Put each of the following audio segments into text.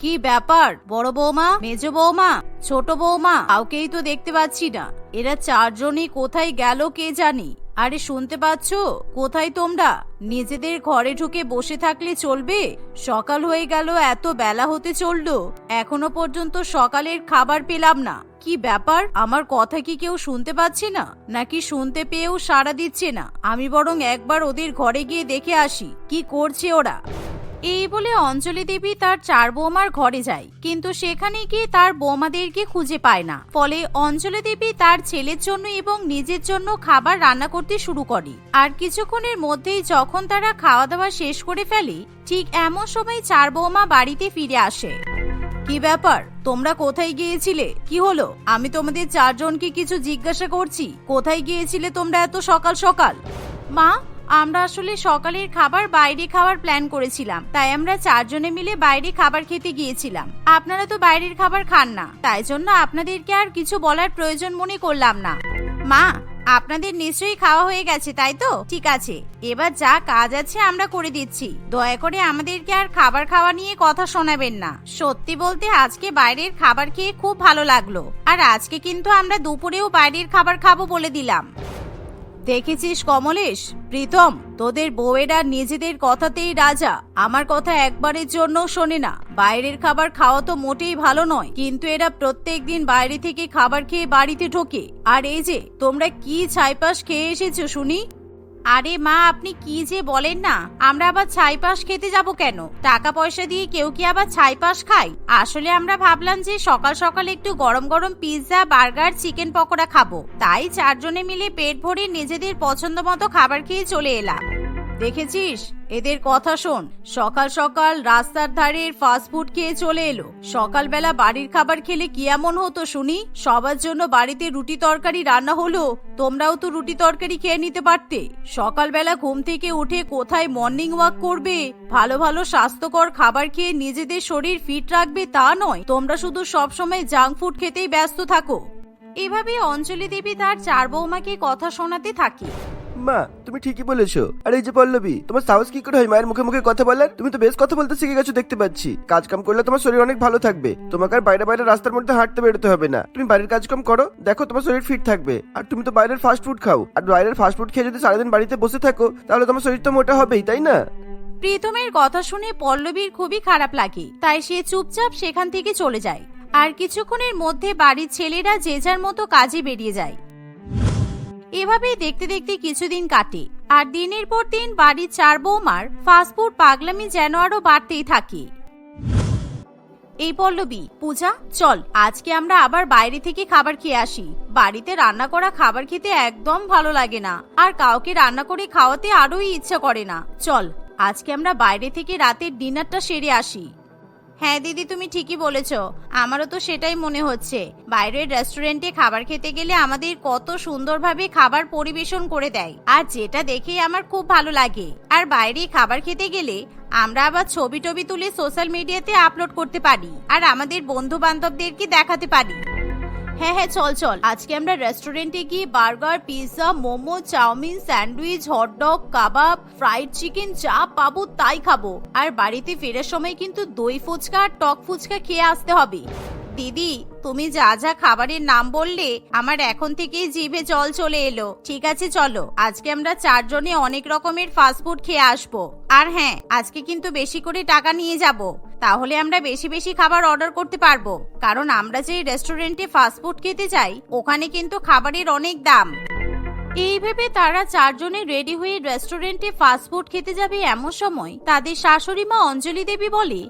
কি ব্যাপার? বড় বৌমা, মেজ বৌমা, ছোট বৌমা, কাউকেই তো দেখতে পাচ্ছি না। এরা চারজনই কোথায় গেল কে জানি। আরে শুনতে পাচ্ছ? কোথায় তোমরা? নিজেদের ঘরে ঢুকে বসে থাকলে চলবে? সকাল হয়ে গেল, এত বেলা হতে চলল। এখনও পর্যন্ত সকালের খাবার পেলাম না। কি ব্যাপার? আমার কথা কি কেউ শুনতে পাচ্ছে না? নাকি শুনতে পেয়েও সাড়া দিচ্ছে না? আমি বরং একবার ওদের ঘরে গিয়ে দেখে আসি। কি করছে ওরা? এই বলে অঞ্জলি দেবী তার চার বৌমার ঘরে যায়। কিন্তু সেখানে গিয়ে তার বৌমাদেরকে খুঁজে পায় না। ফলে অঞ্জলি দেবী তার ছেলের জন্য এবং নিজের জন্য খাবার রান্না করতে শুরু করে। আর কিছুক্ষণের মধ্যেই যখন তারা খাওয়া দাওয়া শেষ করে ফেলে, ঠিক এমন সময় চার বৌমা বাড়িতে ফিরে আসে। কি ব্যাপার? তোমরা কোথায় গিয়েছিলে? কি হলো? আমি তোমাদের চারজনকে কিছু জিজ্ঞাসা করছি। কোথায় গিয়েছিলে তোমরা এত সকাল সকাল? মা আমরা আসলে সকালের খাবার বাইরে খাওয়ার প্ল্যান করেছিলাম, তাই আমরা চারজনে মিলে বাইরে খাবার খেতে গিয়েছিলাম। আপনারা তো বাইরের খাবার খান না, তাই জন্য আপনাদেরকে আর কিছু বলার প্রয়োজন মনে করলাম না। মা, আপনাদের নিশ্চয়ই খাওয়া হয়ে গেছে, তাই তো? ঠিক আছে, এবার যা কাজ আছে আমরা করে দিচ্ছি। দয়া করে আমাদেরকে আর খাবার খাওয়া নিয়ে কথা শোনাবেন না। সত্যি বলতে আজকে বাইরের খাবার খেয়ে খুব ভালো লাগল, আর আজকে কিন্তু আমরা দুপুরেও বাইরের খাবার খাব বলে দিলাম। দেখেছিস কমলেশ? প্রীতম, তোদের বউয়েরা নিজেদের কথাতেই রাজা। আমার কথা একবারের জন্য শোনে না। বাইরের খাবার খাওয়া তো মোটেই ভালো নয়। কিন্তু এরা প্রত্যেক দিন বাইরে থেকে খাবার খেয়ে বাড়িতে ঢোকে। আর এই যে, তোমরা কি ছাইপাশ খেয়ে এসেছ শুনি? আরে মা, আপনি কি যে বলেন না? আমরা আবার ছাই পাশ খেতে যাব কেন? টাকা পয়সা দিয়ে কেউ কি আবার ছাই পাশ খায়? আসলে আমরা ভাবলাম যে সকাল সকাল একটু গরম গরম পিৎজা, বার্গার, চিকেন পকোড়া খাব। তাই চারজনে মিলে পেট ভরে নিজেদের পছন্দ মতো খাবার খেয়ে চলে এলাম। দেখেছিস? এদের কথা শোন। সকাল সকাল রাস্তার ধারের ফাস্টফুড খেয়ে চলে এলো। সকালবেলা বাড়ির খাবার খেলে কি এমন হতো শুনি? সবার জন্য বাড়িতে রুটি তরকারি রান্না হলো, তোমরাও তো রুটি তরকারি খেয়ে নিতে পারতে। সকালবেলা ঘুম থেকে উঠে কোথায় মর্নিং ওয়াক করবে? ভালো ভালো স্বাস্থ্যকর খাবার খেয়ে নিজেদের শরীর ফিট রাখবে তা নয়। তোমরা শুধু সবসময় জাঙ্ক ফুড খেতেই ব্যস্ত থাকো। এভাবে অঞ্জলি দেবী তার চার বৌমাকে কথা শোনাতে থাকে। মা, তুমি ঠিকই বলেছ। আর এই যে পল্লবী, তোমার সাহস কি করে হয় মায়ের মুখে মুখে কথা বলার? তুমি তো বেশ কথা বলতে শিখে গেছো, দেখতে পাচ্ছি। কাজ কাম করলে তোমার শরীর অনেক ভালো থাকবে। তোমাকে আর বাইরে বাইরে রাস্তার মধ্যে হাঁটতে বেরোতে হবে না। তুমি বাড়ির কাজ কাম করো, দেখো তোমার শরীর ফিট থাকবে। আর তুমি তো বাইরের ফাস্ট ফুড খাও। আর বাইরের ফাস্ট ফুড খেয়ে যদি সারাদিন বাড়িতে বসে থাকো, তাহলে তোমার শরীর তো মোটা হবেই, তাই না? প্রীতমের কথা শুনে পল্লবীর খুবই খারাপ লাগে। তাই সে চুপচাপ সেখান থেকে চলে যায়। আর কিছুক্ষণের মধ্যে বাড়ির ছেলেরা যে যার মতো কাজে বেরিয়ে যায়। এভাবেই দেখতে দেখতে কিছুদিন কাটে, আর দিনের পর দিন বাড়ির চার বৌমার ফাস্টফুড পাগলামি যেন আরও বাড়তেই থাকে। এই পল্লবী, পূজা, চল, আজকে আমরা আবার বাইরে থেকে খাবার খেয়ে আসি। বাড়িতে রান্না করা খাবার খেতে একদম ভালো লাগে না, আর কাউকে রান্না করে খাওয়াতে আরোই ইচ্ছা করে না। চল, আজকে আমরা বাইরে থেকে রাতের ডিনারটা সেরে আসি। হ্যাঁ দিদি, তুমি ঠিকই বলেছ। আমারও তো সেটাই মনে হচ্ছে। বাইরের রেস্টুরেন্টে খাবার খেতে গেলে আমাদের কত সুন্দরভাবে খাবার পরিবেশন করে দেয়। আর যেটা দেখে আমার খুব ভালো লাগে। আর বাইরে খাবার খেতে গেলে আমরা আবার ছবি টবি তুলে সোশ্যাল মিডিয়াতে আপলোড করতে পারি। আর আমাদের বন্ধু বান্ধবদেরকে দেখাতে পারি। হ্যাঁ হ্যাঁ চল চল। আজকে আমরা রেস্টুরেন্টে গিয়ে burger pizza momo, chowmein, sandwich hot dog kebab fried chicken যা পাবো তাই খাব। আর বাড়িতে ফেরার সময় কিন্তু দই ফুচকা আর টক ফুচকা খেয়ে আসতে হবে। দিদি, তুমি যা যা খাবারের নাম বললে, আমার এখন থেকেই জিভে জল চলে এলো। ঠিক আছে, চলো। আজকে আমরা চারজনে অনেক রকমের ফাস্টফুড খেয়ে আসব। আর হ্যাঁ আজকে কিন্তু বেশি করে টাকা নিয়ে যাব। তাহলে আমরা বেশি বেশি খাবার অর্ডার করতে পারব। কারণ আমরা যে রেস্টুরেন্টে ফাস্টফুড খেতে চাই, ওখানে কিন্তু খাবারের অনেক দাম। এই ভেবে তারা চারজনে রেডি হয়ে রেস্টুরেন্টে ফাস্টফুড খেতে যাবে এমন সময় তাদের শাশুড়ি মা অঞ্জলি দেবী বলে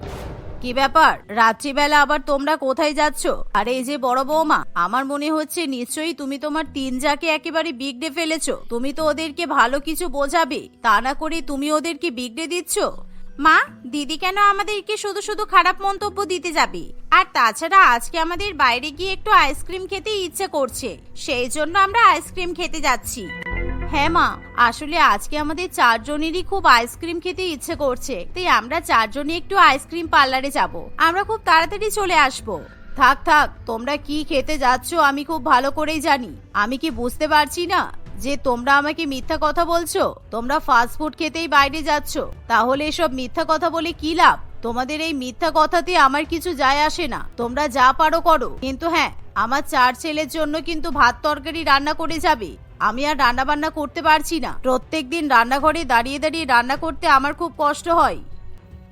কি ব্যাপার? রাত্রিবেলা আবার তোমরা কোথায় যাচ্ছ? আরে, এই যে বড় বৌমা, আমার মনে হচ্ছে নিশ্চয়ই তুমি তোমার তিন যাকে একেবারে বিগড়ে ফেলেছো। তুমি তো ওদেরকে ভালো কিছু বোঝাবে, তা না করে তুমি ওদেরকে বিগড়ে দিচ্ছ? মা, দিদি কেন আমাদেরকে শুধু শুধু খারাপ মন্তব্য দিতে যাবে? আর তাছাড়া আজকে আমাদের বাইরে গিয়ে একটু আইসক্রিম খেতে ইচ্ছে করছে, সেই জন্য আমরা আইসক্রিম খেতে যাচ্ছি। হ্যাঁ মা, আসলে আজকে আমাদের চারজনেরই খুব আইসক্রিম খেতে ইচ্ছে করছে, তাই আমরা চারজনই একটু আইসক্রিম পার্লারে যাব। আমরা খুব তাড়াতাড়ি চলে আসব। থাক থাক, তোমরা কি খেতে যাচ্ছ আমি খুব ভালো করেই জানি। আমি কি বুঝতে পারছি না যে তোমরা আমাকে মিথ্যা কথা বলছো? তোমরা ফাস্ট ফুড খেতেই বাইরে যাচ্ছ। তাহলে এসব মিথ্যা কথা বলে কি লাভ? তোমাদের এই মিথ্যা কথাতে আমার কিছু যায় আসে না। তোমরা যা পারো করো। কিন্তু হ্যাঁ আমার চার ছেলের জন্য কিন্তু ভাত তরকারি রান্না করে যাবে। আমি আর রান্না বান্না করতে পারছি না। প্রত্যেক দিন রান্নাঘরে দাঁড়িয়ে দাঁড়িয়ে রান্না করতে আমার খুব কষ্ট হয়।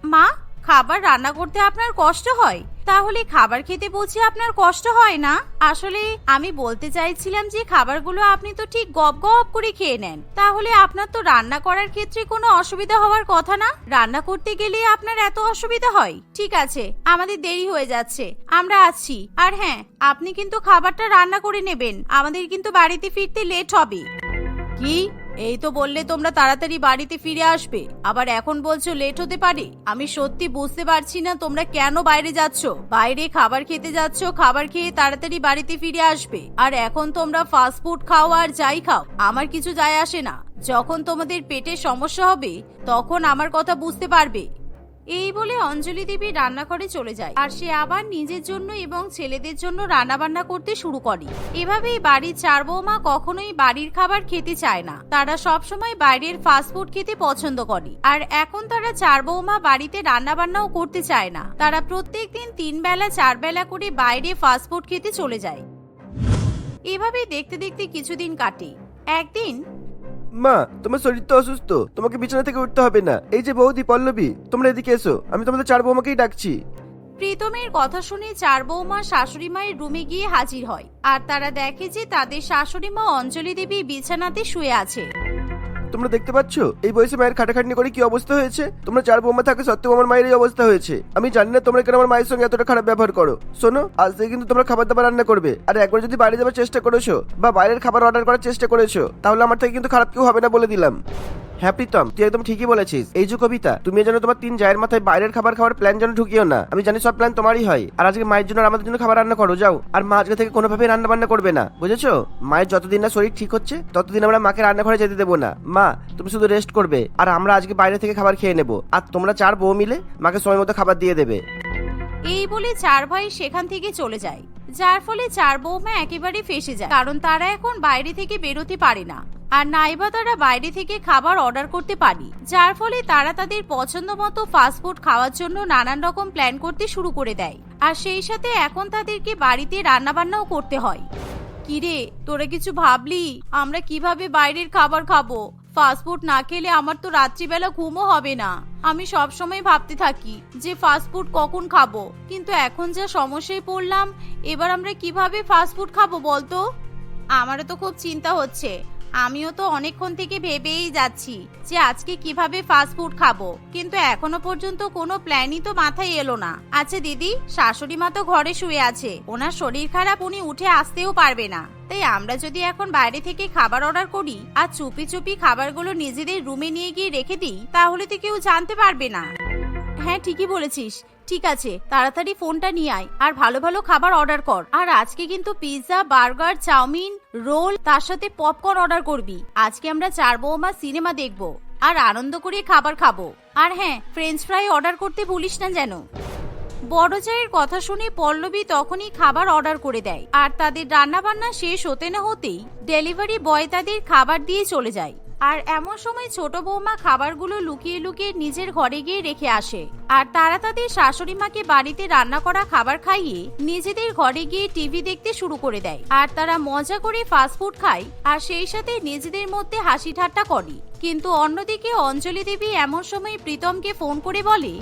মা, খাবার রান্না করতে আপনার কষ্ট হয়? তাহলে খাবার খেতে বুঝি আপনার কষ্ট হয় না? আসলে আমি বলতে চাইছিলাম যে খাবারগুলো আপনি তো ঠিক গপ গপ করে খেয়ে নেন। তাহলে আপনার তো রান্না করার ক্ষেত্রে কোনো অসুবিধা হওয়ার কথা না? রান্না করতে গেলে আপনার এত অসুবিধা হয়? ঠিক আছে, আমাদের দেরি হয়ে যাচ্ছে। আমরা আসছি আর হ্যাঁ আপনি কিন্তু খাবারটা রান্না করে নেবেন। আমাদের কিন্তু বাড়িতে ফিরতে লেট হবে। কি? এই তো বললে তোমরা তাড়াতাড়ি বাড়িতে ফিরে আসবে। আবার এখন বলছো লেট হতে পারে। আমি সত্যি বুঝতে পারছি না তোমরা কেন বাইরে যাচ্ছ। বাইরে খাবার খেতে যাচ্ছ, খাবার খেয়ে তাড়াতাড়ি বাড়িতে ফিরে আসবে। আর এখন তোমরা ফাস্ট ফুড খাও আর যাই খাও, আমার কিছু যায় আসে না। যখন তোমাদের পেটে সমস্যা হবে, তখন আমার কথা বুঝতে পারবে। এই বলে অঞ্জলি দেবী রান্নাঘরে চলে যায়। আর সে আবার নিজের জন্য এবং ছেলেদের জন্য রান্না বান্না করতে শুরু করে। এভাবেই বাড়ির চার বৌমা কখনোই বাড়ির খাবার খেতে চায় না। তারা সবসময় বাইরের ফাস্টফুড খেতে পছন্দ করে। আর এখন তারা চার বৌমা বাড়িতে রান্না বান্নাও করতে চায় না। তারা প্রত্যেকদিন তিন বেলা, চার বেলা করে বাইরে ফাস্টফুড খেতে চলে যায়। এভাবে দেখতে দেখতে কিছুদিন কাটে। একদিন মা, তোমার শরীর তো অসুস্থ, তোমাকে বিছানা থেকে উঠতে হবে না। এই যে বৌদি, পল্লবী, তোমরা এদিকে এসো, আমি তোমাদের চার বৌমাকেই ডাকছি। প্রীতমের কথা শুনে চার বৌমা শাশুড়ি মায়ের রুমে গিয়ে হাজির হয়, আর তারা দেখে যে তাদের শাশুড়ি মা অঞ্জলি দেবী বিছানাতে শুয়ে আছে। তোমরা দেখতে পাচ্ছ? এই বয়সে মায়ের খাটাখাটনি করে কি অবস্থা হয়েছে? তোমরা চার বৌমা থাকে, সত্যি আমার মায়ের এই অবস্থা হয়েছে। আমি জানি না তোমরা কেন আমার মায়ের সঙ্গে এতটা খারাপ ব্যবহার করো। শোনো, আজ থেকে কিন্তু তোমরা খাবার দাবার রান্না করবে। আর একবার যদি বাইরে যাওয়ার চেষ্টা করেছ, বা বাইরের খাবার অর্ডার করার চেষ্টা করেছ, তাহলে আমার থেকে কিন্তু খারাপ কেউ হবে না বলে দিলাম। হ্যাঁ প্রীতম তুই একদম ঠিকই বলেছিস। এই যে কবিতা তুমি যেন তোমার তিন জায়ের মাথায় বাইরের খাবার খাওয়ার প্ল্যান যেন ঢুকিও না। আমি জানি সব প্ল্যান তোমারই হয়। আর আজকে মায়ের জন্য আমাদের জন্য খাবার রান্না করো, যাও। আর মা আজকে থেকে কোনোভাবেই রান্না বান্না করবে না, বুঝেছ? মায়ের যতদিন না শরীর ঠিক হচ্ছে, ততদিন আমরা মাকে রান্নাঘরে যেতে দেবো না। মা, তুমি শুধু রেস্ট করবে, আর আমরা আজকে বাইরে থেকে খাবার খেয়ে নেব। আর তোমরা চার বউ মিলে মাকে সময় মতো খাবার দিয়ে দেবে। এই বলে চার ভাই সেখান থেকে চলে যায়। যার ফলে চার বৌমা একেবারে ফেসে যায়, কারণ তারা এখন বাইরে থেকে বেরোতে পারে না। আর নাইবা তারা বাইরে থেকে খাবার অর্ডার করতে পারি, যার ফলে তারা তাদের পছন্দ মতো ফাস্টফুড খাওয়ার জন্য নানান রকম প্ল্যান করতে শুরু করে দেয়। আর সেই সাথে এখন তাদেরকে বাড়িতে রান্নাবান্নাও করতে হয়। কিরে, তোরা কিছু ভাবলি? আমরা কীভাবে বাইরের খাবার খাব? ফাস্টফুড না খেলে আমার তো রাত্রিবেলা ঘুমও হবে না। আমি সব সময় ভাবতে থাকি যে ফাস্টফুড কখন খাব। কিন্তু এখন যা সমস্যায় পড়লাম, এবার আমরা কীভাবে ফাস্টফুড খাব বলতো? আমারও তো খুব চিন্তা হচ্ছে। আমিও তো অনেকক্ষণ থেকে ভেবেই যাচ্ছি যে আজকে কীভাবে ফাস্টফুড খাব। কিন্তু এখনও পর্যন্ত কোনো প্ল্যানই তো মাথায় এলো না। আচ্ছা দিদি, শাশুড়ি মা তো ঘরে শুয়ে আছে। ওনার শরীর খারাপ উনি উঠে আসতেও পারবে না। তাই আমরা যদি এখন বাইরে থেকে খাবার অর্ডার করি আর চুপি চুপি খাবারগুলো নিজেদের রুমে নিয়ে গিয়ে রেখে দিই, তাহলে তো কেউ জানতে পারবে না। হ্যাঁ ঠিকই বলেছিস। ঠিক আছে, তাড়াতাড়ি ফোনটা নিয়ে আয় আর ভালো ভালো খাবার অর্ডার কর। আর আজকে কিন্তু পিৎজা, বার্গার, চাউমিন, রোল, তার সাথে পপকর্ন অর্ডার করবি। আজকে আমরা চার বৌমা সিনেমা দেখব আর আনন্দ করে খাবার খাব। আর হ্যাঁ ফ্রেঞ্চ ফ্রাই অর্ডার করতে ভুলিস না যেন। বড় চায়ের কথা শুনে পল্লবী তখনই খাবার অর্ডার করে দেয়। আর তাদের রান্না বান্না শেষ হতে না হতেই ডেলিভারি বয় তাদের খাবার দিয়ে চলে যায়। আর এমন সময় ছোট বৌমা খাবারগুলো লুকিয়ে লুকিয়ে নিজের ঘরে গিয়ে রেখে আসে। আর তারা তাদের শাশুড়ি মাকে বাড়িতে রান্না করা খাবার খাইয়ে নিজেদের ঘরে গিয়ে টিভি দেখতে শুরু করে দেয়। আর তারা মজা করে ফাস্টফুড খায় আর সেই সাথে নিজেদের মধ্যে হাসি ঠাট্টা করে। কিন্তু অন্যদিকে অঞ্জলি দেবী এমন সময় প্রীতমকে ফোন করে বলে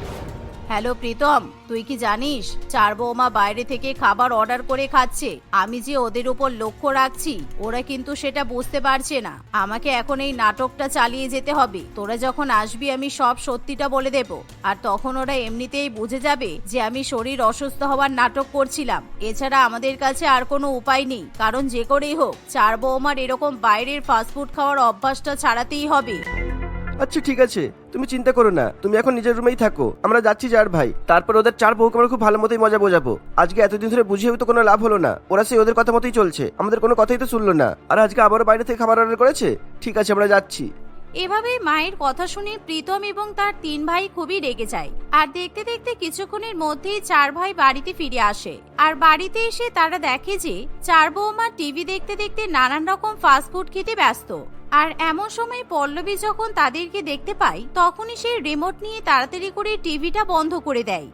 হ্যালো প্রীতম, তুই কি জানিস, চার বৌমা বাইরে থেকে খাবার অর্ডার করে খাচ্ছে। আমি যে ওদের উপর লক্ষ্য রাখছি, ওরা কিন্তু সেটা বুঝতে পারছে না। আমাকে এখন এই নাটকটা চালিয়ে যেতে হবে। তোরা যখন আসবি, আমি সব সত্যিটা বলে দেব। আর তখন ওরা এমনিতেই বুঝে যাবে যে আমি শরীর অসুস্থ হওয়ার নাটক করছিলাম। এছাড়া আমাদের কাছে আর কোনো উপায় নেই। কারণ যে করেই হোক, চার বৌমার এরকম বাইরের ফাস্টফুড খাওয়ার অভ্যাসটা ছাড়াতেই হবে। আচ্ছা ঠিক আছে। তুমি চিন্তা করো না, তুমি এখন নিজের রুমেই থাকো। আমরা যাচ্ছি যার ভাই। তারপর ওদের চার বউকে আমরা খুব ভালো মতোই মজা বোঝাবো। আজকে এতদিন ধরে বুঝিয়েও তো কোনো লাভ হলো না। ওরা সেই ওদের কথা মতোই চলছে। আমাদের কোনো কথাই তো শুনলো না। আর আজকে আবারও বাইরে থেকে খাবার অর্ডার করেছে? ঠিক আছে, আমরা যাচ্ছি। এভাবে মায়ের কথা শুনে প্রীতম এবং তার তিন ভাই খুবই রেগে যায়। আর দেখতে দেখতে কিছুক্ষণের মধ্যেই চার ভাই বাড়িতে ফিরে আসে। আর বাড়িতে এসে তারা দেখে যে, চার বৌমা টিভি দেখতে দেখতে নানান রকম ফাস্টফুড খেতে ব্যস্ত। আর এমন সময় পল্লবী যখন তাদেরকে দেখতে পায়, তখনই সে রিমোট নিয়ে তাড়াতাড়ি করে টিভিটা বন্ধ করে দেয়।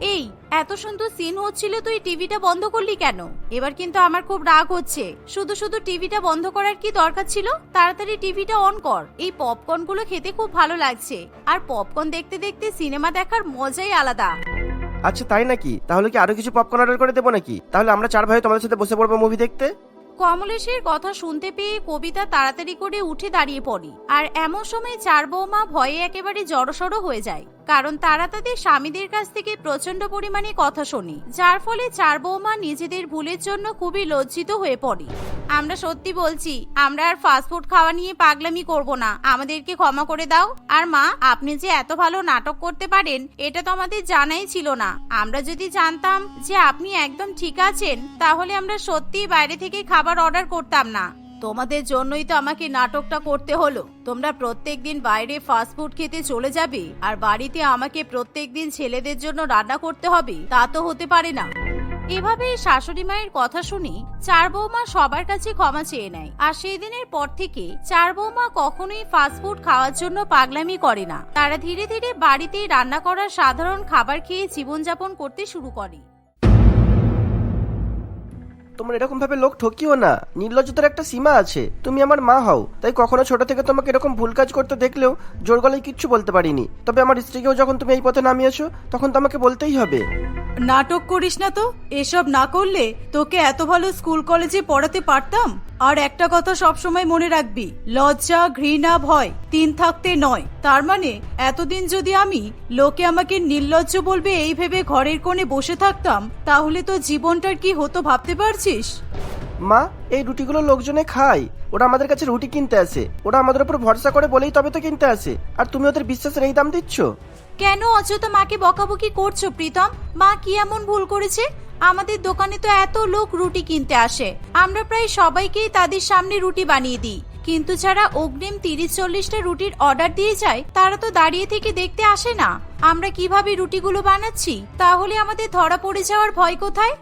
এই, এত সুন্দর সিন হচ্ছিল, তুই টিভিটা বন্ধ করলি কেন? এবার কিন্তু আমার খুব রাগ হচ্ছে। শুধু শুধু টিভিটা বন্ধ করার কি দরকার ছিল? তাড়াতাড়ি টিভিটা অন কর। এই পপকর্নগুলো খেতে খুব ভালো লাগছে। আর পপকর্ন দেখতে দেখতে সিনেমা দেখার মজাই আলাদা। আচ্ছা তাই নাকি? তাহলে কি আরও কিছু পপকর্ন অর্ডার করে দেবো নাকি? তাহলে আমরা চার ভাই তোমাদের সাথে বসে পড়ব মুভি দেখতে? কমলেশের কথা শুনতে পেয়ে কবিতা তাড়াতাড়ি করে উঠে দাঁড়িয়ে পড়ে। আর এমন সময় চার বৌমা ভয়ে একেবারে জড়সড় হয়ে যায়। কারণ তারা তাদের স্বামীদের কাছ থেকে প্রচণ্ড পরিমাণে কথা শোনে, যার ফলে চার বৌমা নিজেদের ভুলের জন্য খুবই লজ্জিত হয়ে পড়ে। আমরা সত্যি বলছি, আমরা আর ফাস্টফুড খাওয়া নিয়ে পাগলামি করব না। আমাদেরকে ক্ষমা করে দাও। আর মা, আপনি যে এত ভালো নাটক করতে পারেন, এটা তো আমাদের জানাই ছিল না। আমরা যদি জানতাম যে আপনি একদম ঠিক আছেন, তাহলে আমরা সত্যি বাইরে থেকে খাবার অর্ডার করতাম না। তোমাদের জন্যই তো আমাকে নাটকটা করতে হলো। তোমরা প্রত্যেক দিন বাইরে ফাস্টফুড খেতে চলে যাবে, আর বাড়িতে আমাকে প্রত্যেক দিন ছেলেদের জন্য রান্না করতে হবে, তা তো হতে পারে না। এভাবে শাশুড়ি মায়ের কথা শুনে চার বৌমা সবার কাছে ক্ষমা চেয়ে নেয়, আর সেই দিনের পর থেকে চার বৌমা কখনোই ফাস্টফুড খাওয়ার জন্য পাগলামি করে না। তারা ধীরে ধীরে বাড়িতেই রান্না করা সাধারণ খাবার খেয়ে জীবনযাপন করতে শুরু করে। তোমরা এরকম ভাবে লোক ঠকিও না। নির্লজ্জতার একটা সীমা আছে। তুমি আমার মা হও, তাই কখনো ছোট থেকে তোমাকে এরকম ভুল কাজ করতে দেখলেও জোর গলায় কিচ্ছু বলতে পারিনি। তবে আমার স্ত্রীকেও যখন তুমি এই পথে নামিয়েছো, তখন তো আমাকে বলতেই হবে। নাটক করিস না তো? এসব না করলে তোকে এত ভালো স্কুল কলেজে পড়াতে পারতাম? আর একটা কথা সবসময় মনে রাখবি, লজ্জা, ঘৃণা, ভয় তিন থাকতে নয়। তার মানে এতদিন যদি আমি লোকে আমাকে নির্লজ্জ বলবে এই ভেবে ঘরের কোণে বসে থাকতাম, তাহলে তো জীবনটার কি হতো ভাবতে পারছিস? মা, এই রুটিগুলো লোকজনে খায়। ওরা আমাদের কাছে রুটি কিনতে আসে। ওরা আমাদের উপর ভরসা করে বলেই তবে তো কিনতে আসে। আর তুমি ওদের বিশ্বাসের এই দাম দিচ্ছ? কেন অযথা মাকে বকাবকি করছ, প্রীতম? মা কি এমন ভুল করেছে? আমাদের দোকানে তো এত লোক রুটি কিনতে আসে। আমরা প্রায় সবাইকেই তাদের সামনে রুটি বানিয়ে দিই। কিন্তু যারা অগ্রিম তিরিশ চল্লিশটা রুটির অর্ডার দিয়ে যায়, তারা তো দাঁড়িয়ে থেকে দেখতে আসে না। আমরা কীভাবে রুটিগুলো বানাচ্ছি? তাহলে আমাদের ধরা পড়ে যাওয়ার ভয় কোথায়?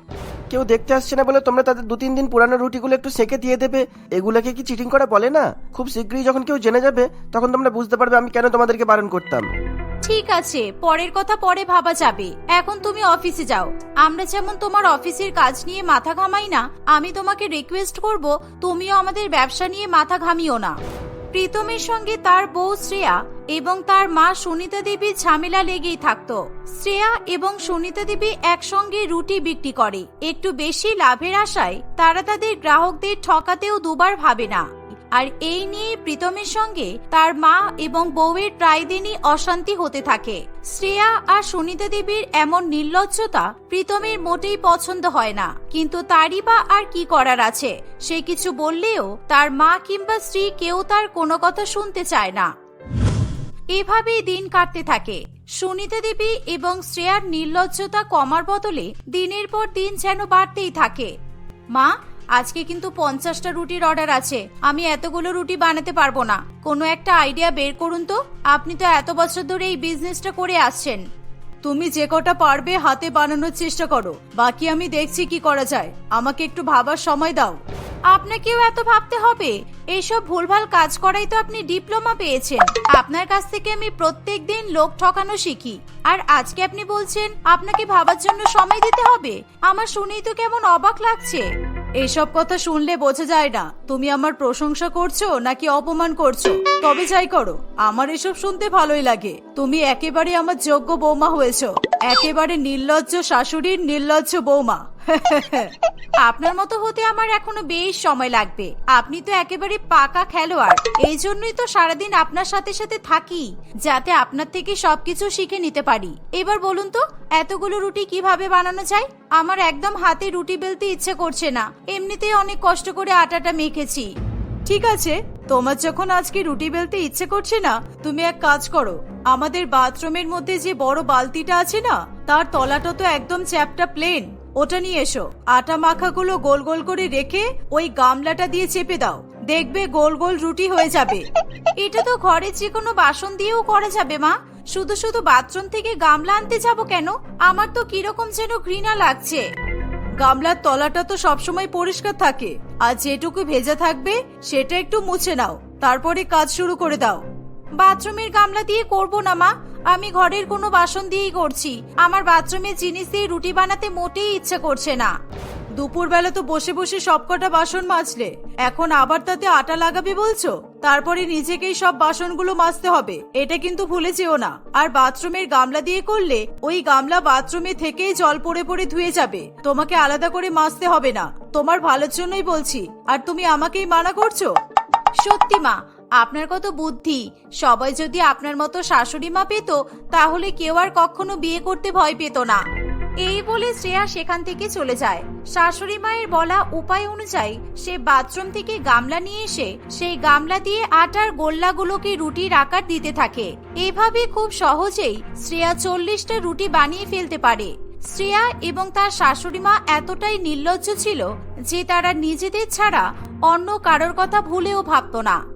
কেউ দেখতে আসছে না বলে তোমরা তাদের দু তিন দিন পুরানো রুটিগুলো একটু সেকে দিয়ে দেবে। এগুলোকে কি চিটিং করা বলে না? খুব শীঘ্রই যখন কেউ জেনে যাবে, তখন তোমরা বুঝতে পারবে আমি কেন তোমাদেরকে বারণ করতাম। ঠিক আছে, পরের কথা পরে ভাবা যাবে। এখন তুমি অফিসে যাও। আমরা যেমন তোমার অফিসের কাজ নিয়ে মাথা ঘামাই না, আমি তোমাকে রিকোয়েস্ট করব, তুমিও আমাদের ব্যবসা নিয়ে মাথা ঘামিও না। প্রীতমের সঙ্গে তার বউ শ্রেয়া এবং তার মা সুনিতা দেবীর ঝামেলা লেগেই থাকতো। শ্রেয়া এবং সুনিতা দেবী একসঙ্গে রুটি বিক্রি করে। একটু বেশি লাভের আশায় তারা তাদের গ্রাহকদের ঠকাতেও দুবার ভাবে না। আর এই নিয়ে প্রীতমের সঙ্গে তার মা এবং বউয়ের প্রায় দিনই অশান্তি হতে থাকে। শ্রেয়া আর সুনিতা দেবীর এমন নির্লজ্জতা প্রীতমের মোটেই পছন্দ হয় না। কিন্তু তারই বা আর কি করার আছে? সে কিছু বললেও তার মা কিংবা স্ত্রী কেউ তার কোনো কথা শুনতে চায় না। এভাবেই দিন কাটতে থাকে। সুনিতা দেবী এবং শ্রেয়ার নির্লজ্জতা কমার বদলে দিনের পর দিন যেন বাড়তেই থাকে। মা আজকে কিন্তু পঞ্চাশটা রুটির অর্ডার আছে। আমি এতগুলো রুটি বানাতে পারব না। কোনো একটা আইডিয়া বের করুন তো। আপনি তো এত বছর ধরে এই বিজনেসটা করে আসছেন। তুমি যে কটা পারবে হাতে বানানোর চেষ্টা করো। বাকি আমি দেখছি কি করা যায়। আমাকে একটু ভাবার সময় দাও। আপনাকেও এত ভাবতে হবে? এইসব ভুলভাল কাজ করাই তো আপনি ডিপ্লোমা পেয়েছেন। আপনার কাছ থেকে আমি প্রত্যেক দিন লোক ঠকানো শিখি। আর আজকে আপনি বলছেন, আপনাকে ভাবার জন্য সময় দিতে হবে? আমার শুনেই তো কেমন অবাক লাগছে। এইসব কথা শুনলে বোঝা যায় না। তুমি আমার প্রশংসা করছ নাকি অপমান করছ? তবে যাই করো, আমার এসব শুনতে ভালোই লাগে। তুমি একেবারে আমার যোগ্য বৌমা হয়েছ। একেবারে নির্লজ্জ শাশুড়ির নির্লজ্জ বৌমা। আপনার মতো হতে আমার এখনও বেশ সময় লাগবে। আপনি তো একেবারে পাকা খেলোয়াড়। এই জন্যই তো সারাদিন আপনার সাথে সাথে থাকি, যাতে আপনার থেকে সবকিছু শিখে নিতে পারি। এবার বলুন তো, এতগুলো রুটি কীভাবে বানানো যায়? আমার একদম হাতে রুটি বেলতে ইচ্ছে করছে না। এমনিতেই অনেক কষ্ট করে আটাটা মেখেছি। ঠিক আছে, তোমার যখন আজকে রুটি বেলতে ইচ্ছে করছে না, তুমি এক কাজ করো। আমাদের বাথরুমের মধ্যে যে বড় বালতিটা আছে না, তার তলাটা তো একদম চ্যাপটা প্লেন। ওটা নিয়ে এসো। আটা মাখাগুলো গোল গোল করে রেখে ওই গামলাটা দিয়ে চেপে দাও। দেখবে গোল গোল রুটি হয়ে যাবে। এটা তো ঘরে যে কোনো বাসন দিয়েও করা যাবে, মা। শুধু শুধু বাথরুম থেকে গামলা আনতে যাব কেন? আমার তো কীরকম যেন ঘৃণা লাগছে। গামলার তলাটা তো সবসময় পরিষ্কার থাকে। আর যেটুকু ভেজা থাকবে, সেটা একটু মুছে নাও। তারপরে কাজ শুরু করে দাও। বাথরুমের গামলা দিয়ে করব না, মা। আমি ঘরের কোনো বাসন দিয়েই করছি। আমার বাথরুমের জিনিস দিয়ে রুটি বানাতে মোটেই ইচ্ছে করছে না। দুপুরবেলা তো বসে বসে সবকটা বাসন মাজলে। এখন আবার তাতে আটা লাগাবে বলছো? তারপরে নিজেকেই সব বাসনগুলো মাজতে হবে। এটা কিন্তু ভুলে যেও না। আর বাথরুমের গামলা দিয়ে করলে ওই গামলা বাথরুমে থেকেই জল পড়ে পড়ে ধুয়ে যাবে। তোমাকে আলাদা করে মাজতে হবে না। তোমার ভালোর জন্যই বলছি। আর তুমি আমাকেই মানা করছ? সত্যি মা আপনার কত বুদ্ধি? সবাই যদি আপনার মতো শাশুড়ি মা পেত, তাহলে কেউ আর কখনো বিয়ে করতে ভয় পেত না। এই বলে শ্রেয়া সেখান থেকে চলে যায়। শাশুড়ি মায়ের বলা উপায় অনুযায়ী সে বাথরুম থেকে গামলা নিয়ে এসে সেই গামলা দিয়ে আটার গোল্লাগুলোকে রুটির আকার দিতে থাকে। এভাবে খুব সহজেই শ্রেয়া চল্লিশটা রুটি বানিয়ে ফেলতে পারে। শ্রেয়া এবং তার শাশুড়ি মা এতটাই নির্লজ্জ ছিল যে তারা নিজেদের ছাড়া অন্য কারোর কথা ভুলেও ভাবত না।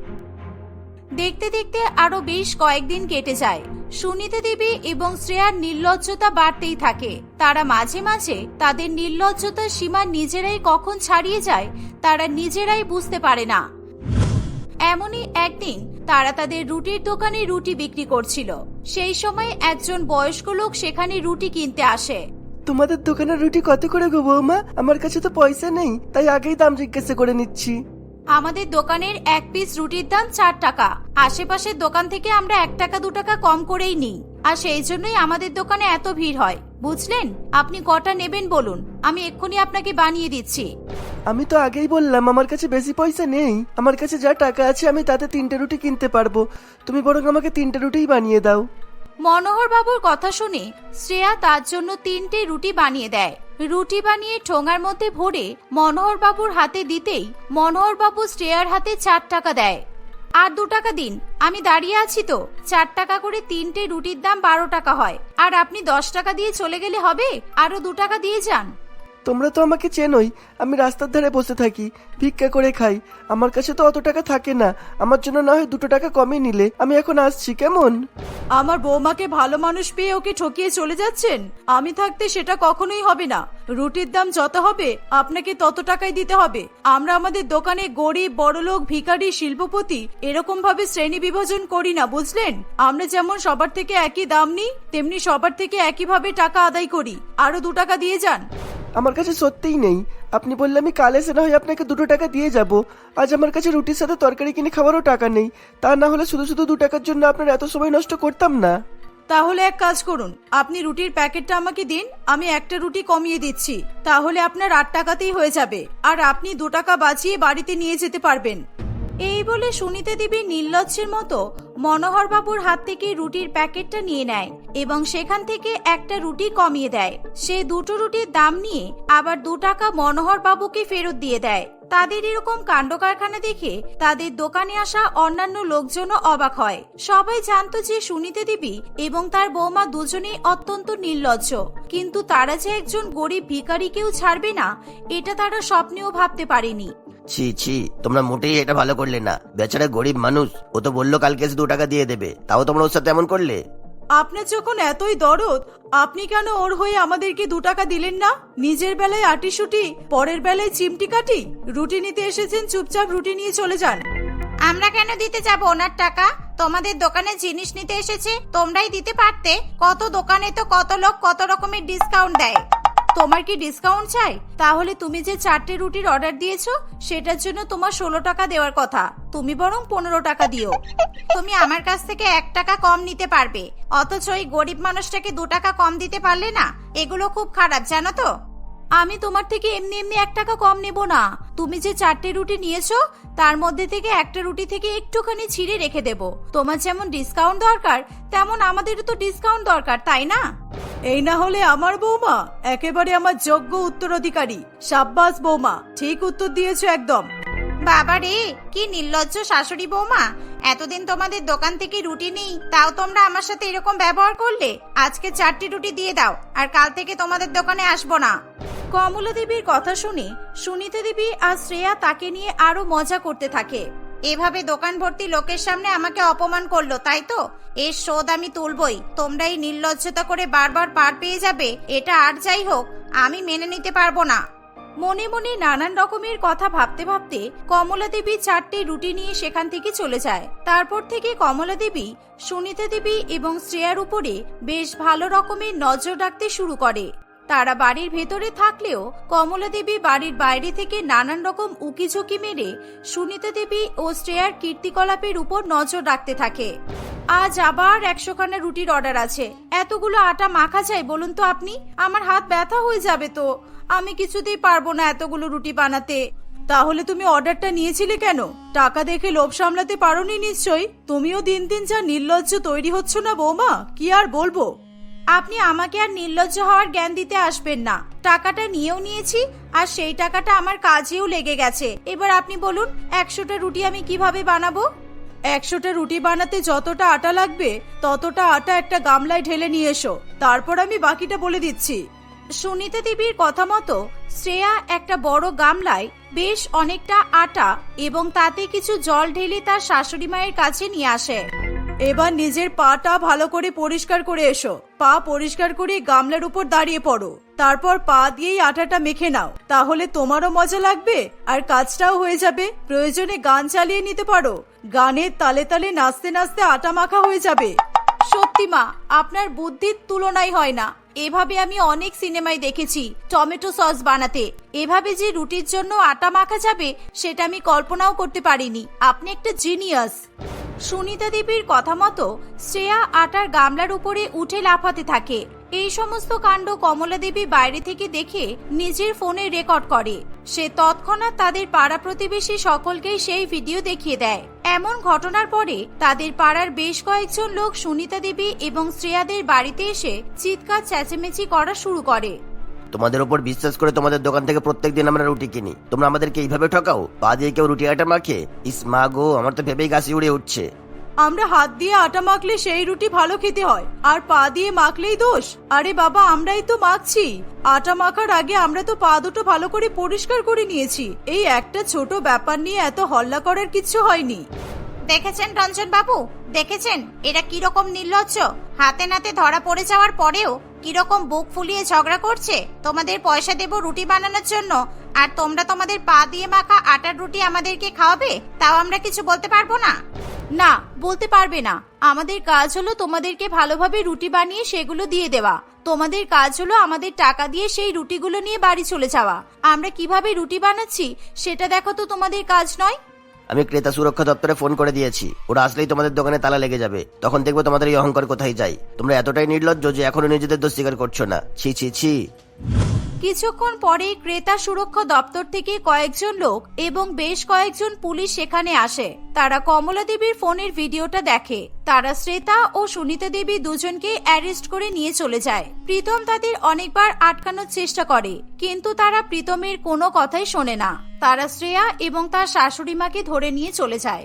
দেখতে দেখতে আরও বেশ কয়েকদিন কেটে যায়। সুনীতি দেবী এবং শ্রেয়ার নির্লজ্জতা বাড়তেই থাকে। তারা মাঝে মাঝে তাদের নির্লজ্জতার সীমা নিজেরাই কখন ছাড়িয়ে যায়, তারা নিজেরাই বুঝতে পারে না। এমনই একদিন তারা তাদের রুটির দোকানে রুটি বিক্রি করছিল। সেই সময় একজন বয়স্ক লোক সেখানে রুটি কিনতে আসে। তোমাদের দোকানের রুটি কত করে গো বৌমা? আমার কাছে তো পয়সা নেই, তাই আগেই দাম জিজ্ঞাসা করে নিচ্ছি। আমাদের দোকানের এক পিস রুটির দাম চার টাকা। আশেপাশের দোকান থেকে আমরা এক টাকা, দু টাকা কম করেই নিই। আর সেই জন্যই আমাদের দোকানে এত ভিড় হয়। বুঝলেন? আপনি কটা নেবেন বলুন? আমি এক্ষুনি আপনাকে বানিয়ে দিচ্ছি। আমি তো আগেই বললাম, আমার কাছে বেশি পয়সা নেই। আমার কাছে যা টাকা আছে, আমি তাতে তিনটে রুটি কিনতে পারব। তুমি বরং আমাকে তিনটে রুটিই বানিয়ে দাও। মনোহর বাবুর কথা শুনে শ্রেয়া তার জন্য তিনটে রুটি বানিয়ে দেয়। রুটি বানিয়ে ঠোঙার মধ্যে ভরে মনোহর বাবুর হাতে দিতেই মনোহর বাবু শ্রেয়ার হাতে চার টাকা দেয়। আর দু টাকা দিন, আমি দাঁড়িয়ে আছি তো। চার টাকা করে তিনটে রুটির দাম বারো টাকা হয়। আর আপনি দশ টাকা দিয়ে চলে গেলে হবে? আরও দু টাকা দিয়ে যান। তোমরা তো আমাকে চেনোই, আমি রাস্তার ধারে বসে থাকি, ভিক্ষা করে খাই। আমার কাছে তো অত টাকা থাকে না, আমার জন্য না হয় দুটো টাকা কমই নিলে। আমি এখন আসছি, কেমন? আমার বৌমাকে ভালো মানুষ পেয়ে ওকে ঠকিয়ে চলে যাচ্ছেন? আমি থাকতে সেটা কখনোই হবে না। রুটির দাম যত হবে, আপনাকে তত টাকাই দিতে হবে। আমরা আমাদের দোকানে গরিব, বড়লোক, ভিখারি, শিল্পপতি এরকম ভাবে শ্রেণি বিভাজন করি না, বুঝলেন? আমরা যেমন সবার থেকে একই দাম নিই, তেমনি সবার থেকে একইভাবে টাকা আদায় করি। আরও দু টাকা দিয়ে যান। আমার কাছে সত্যিই নেই। আপনি বললে আমি কাল এসে না হয় আপনাকে দুটো টাকা দিয়ে যাব। আজ আমার কাছে রুটির সাথে তরকারি কিনে খাওয়ারও টাকা নেই। তা না হলে শুধু শুধু দু টাকার জন্য আপনার এত সময় নষ্ট করতাম না। তাহলে এক কাজ করুন, আপনি রুটির প্যাকেটটা আমাকে দিন, আমি একটা রুটি কমিয়ে দিচ্ছি। তাহলে আপনার আট টাকাতেই হয়ে যাবে, আর আপনি দু টাকা বাঁচিয়ে বাড়িতে নিয়ে যেতে পারবেন। এই বলে সুনিতা দেবী নির্লজ্জের মতো মনোহরবাবুর হাত থেকে রুটির প্যাকেটটা নিয়ে নেয়। এবং সেখান থেকে একটা রুটি কমিয়ে দেয়। সে দুটো রুটির দাম নিয়ে আবার দু টাকা মনোহর বাবুকে ফেরত দিয়ে দেয়। তাদের এরকম কাণ্ড কারখানা দেখে তাদের দোকানে আসা অন্যান্য লোকজনও অবাক হয়। সবাই জানতো যে সুনিতা দেবী এবং তার বৌমা দুজনেই অত্যন্ত নির্লজ্জ। কিন্তু তারা যে একজন গরিব ভিখারিকেও ছাড়বে না, এটা তারা স্বপ্নেও ভাবতে পারেনি। ছি ছি, তোমরা মোটেই এটা ভালো করলে না। বেচারা গরিব মানুষ, ও তো বলল কালকে দু টাকা দিয়ে দেবে। তাও তোমরা ওর সাথে এমন করলে? আপনার যখন এতই দরদ, আপনি কেন ওর হয়ে আমাদেরকে দু টাকা দিলেন না? নিজের বেলায় আটিসুটি, পরের বেলায় চিমটি কাটি? রুটি নিতে এসেছেন, চুপচাপ রুটি নিয়ে চলে যান। আমরা কেন দিতে যাব ওনার টাকা? তোমাদের দোকানে জিনিস নিতে এসেছে, তোমরাই দিতে পারতে। কত দোকানে তো কত লোক কত রকমের ডিসকাউন্ট দেয়। তোমার কি ডিসকাউন্ট চাই? তাহলে তুমি যে চারটে রুটির অর্ডার দিয়েছ, সেটার জন্য তোমার ষোলো টাকা দেওয়ার কথা। তুমি বরং পনেরো টাকা দিও। তুমি আমার কাছ থেকে এক টাকা কম নিতে পারবে। অথচ ওই গরিব মানুষটাকে দু টাকা কম দিতে পারলে না? এগুলো খুব খারাপ, জানো তো? আমি তোমার থেকে এমনি এমনি এক টাকা কম নেব না। তুমি যে চারটে রুটি নিয়েছো, তার মধ্যে থেকে একটা রুটি থেকে একটুখানি ছিঁড়ে রেখে দেব। তোমার যেমন ডিসকাউন্ট দরকার, তেমন আমাদেরও তো ডিসকাউন্ট দরকার, তাই না? এই না হলে আমার বৌমা? একেবারে আমার যোগ্য উত্তরাধিকারী। সাব্বাস বৌমা ঠিক উত্তর দিয়েছ একদম। বাবা রে কি নির্লজ্জ শাশুড়ি বৌমা। এতদিন তোমাদের দোকান থেকে রুটি নেই তাও তোমরা আমার সাথে এরকম ব্যবহার করলে? আজকে চারটি রুটি দিয়ে দাও আর কাল থেকে তোমাদের দোকানে আসব না। কমলা দেবীর কথা শুনে সুনিতা দেবী আর শ্রেয়া তাকে নিয়ে আরও মজা করতে থাকে। এভাবে দোকান ভর্তি লোকের সামনে আমাকে অপমান করল, তাই তো? এর শোধ আমি তুলবই। তোমরা এই নির্লজ্জতা করে বারবার পার পেয়ে যাবে, এটা আর যাই হোক, আমি মেনে নিতে পারব না। মনে মনে নানান রকমের কথা ভাবতে ভাবতে কমলা দেবী চারটে রুটি নিয়ে সেখান থেকে চলে যায়। তারপর থেকে কমলা দেবী সুনিতা দেবী এবং শ্রেয়ার উপরে বেশ ভালো রকমের নজর রাখতে শুরু করে। তারা বাড়ির ভেতরে থাকলেও কমলা দেবী বাড়ির বাইরে থেকে নানান রকম উকিঝুঁকি মেরে সুনিতা দেবী ও শ্রেয়ার কীর্তিকলাপের উপর নজর রাখতে থাকে। আজ আবার একশো খানা রুটির অর্ডার আছে। এতগুলো আটা মাখা চাই বলুন তো আপনি? আমার হাত ব্যথা হয়ে যাবে তো। আমি কিছুতেই পারব না এতগুলো রুটি বানাতে। তাহলে তুমি অর্ডারটা নিয়েছিলে কেন? টাকা দেখে লোভ সামলাতে পারোনি নিশ্চয়ই? তুমিও দিন দিন যা নির্লজ্জ তৈরি হচ্ছ না বৌমা, কি আর বলব? আপনি আমাকে আর নির্লজ্জ হওয়ার জ্ঞান দিতে আসবেন না। টাকাটা নিয়েও নিয়েছি, আর সেই টাকাটা আমার কাজেও লেগে গেছে। এবার আপনি বলুন, একশোটা রুটি আমি কীভাবে বানাবো? একশোটা রুটি বানাতে যতটা আটা লাগবে, ততটা আটা একটা গামলায় ঢেলে নিয়ে এসো। তারপর আমি বাকিটা বলে দিচ্ছি। সুনিতা দেবীর কথা মতো, শ্রেয়া একটা বড় গামলায় বেশ অনেকটা আটা এবং তাতে কিছু জল ঢেলে তার শাশুড়ি মায়ের কাছে নিয়ে আসে। এবার নিজের পাটা ভালো করে পরিষ্কার করে এসো। পা পরিষ্কার করে গামলার উপর দাঁড়িয়ে পড়ো। তারপর পা দিয়েই আটাটা মেখে নাও। তাহলে তোমারও মজা লাগবে আর কাজটাও হয়ে যাবে। প্রয়োজনে গান চালিয়ে নিতে পারো। গানের তালে তালে নাচতে নাচতে আটা মাখা হয়ে যাবে। সত্যি মা, আপনার বুদ্ধির তুলনাই হয় না। এভাবে আমি অনেক সিনেমায় দেখেছি টমেটো সস বানাতে। এভাবে যে রুটির জন্য আটা মাখা যাবে, সেটা আমি কল্পনাও করতে পারিনি। আপনি একটা জিনিয়াস। সুনিতা দেবীর কথা মতো শ্রেয়া আটার গামলার উপরে উঠে লাফাতে থাকে। এই সমস্ত কাণ্ড কমলা দেবী বাইরে থেকে দেখে নিজের ফোনে রেকর্ড করে। সে তৎক্ষণাৎ তাদের পাড়া প্রতিবেশী সকলকেই সেই ভিডিও দেখিয়ে দেয়। এমন ঘটনার পরে তাদের পাড়ার বেশ কয়েকজন লোক সুনিতা দেবী এবং শ্রেয়াদের বাড়িতে এসে চিৎকার চেঁচেমেচি করা শুরু করে। তোমাদের উপর বিশ্বাস করে তোমাদের দোকান থেকে প্রত্যেক দিন আমরা রুটি কিনি। তোমরা আমাদেরকে এইভাবে ঠকাও? পা দিয়ে কেউ রুটি আটা মাখে? ইস মা গো আমার তো ভেবেই গাছি উড়ে উঠছে। আমরা হাত দিয়ে আটা মাখলে সেই রুটি ভালো খেতে হয় আর পা দিয়ে মাখলেই দোষ। আরে বাবা আমরাই তো মাখছি। আটা মাখার আগে আমরা তো পা দুটো ভালো করে পরিষ্কার করে নিয়েছি। এই একটা ছোট ব্যাপার নিয়ে এত হল্লা করার কিচ্ছু হয়নি। দেখেছেন রঞ্জন বাবু? দেখেছেন? এরা কীরকম নির্লজ্জ। হাতে নাতে ধরা পড়ে যাওয়ার পরেও কীরকম বুক ফুলিয়ে ঝগড়া করছে? তোমাদের পয়সা দেব রুটি বানানোর জন্য, আর তোমরা তোমাদের পা দিয়ে মাখা আটার রুটি আমাদেরকে খাওয়াবে? তাও আমরা কিছু বলতে পারব না? না, বলতে পারবে না। আমাদের কাজ হলো তোমাদেরকে ভালোভাবে রুটি বানিয়ে সেগুলো দিয়ে দেওয়া। তোমাদের কাজ হলো আমাদের টাকা দিয়ে সেই রুটিগুলো নিয়ে বাড়ি চলে যাওয়া। আমরা কীভাবে রুটি বানাচ্ছি, সেটা দেখো তো তোমাদের কাজ নয়? আমি ক্রেতা সুরক্ষা দপ্তরে ফোন করে দিয়েছি। ওরা আসলেই তোমাদের দোকানে তালা লেগে যাবে। তখন দেখব তোমাদের এই অহংকার কোথায় যায়। তোমরা এতটাই নির্লজ্জ যে এখনও নিজেদের দোষ স্বীকার করছ না। ছি ছি ছি। কিছুক্ষণ পরে ক্রেতা সুরক্ষা দপ্তর থেকে কয়েকজন লোক এবং বেশ কয়েকজন পুলিশ সেখানে আসে। তারা কমলা দেবীর ফোনের ভিডিওটা দেখে। তারা শ্রেতা ও সুনিতা দেবী দুজনকে অ্যারেস্ট করে নিয়ে চলে যায়। প্রীতম তাদের অনেকবার আটকানোর চেষ্টা করে, কিন্তু তারা প্রীতমের কোনো কথাই শোনে না। তারা শ্রেয়া এবং তার শাশুড়ি মাকে ধরে নিয়ে চলে যায়।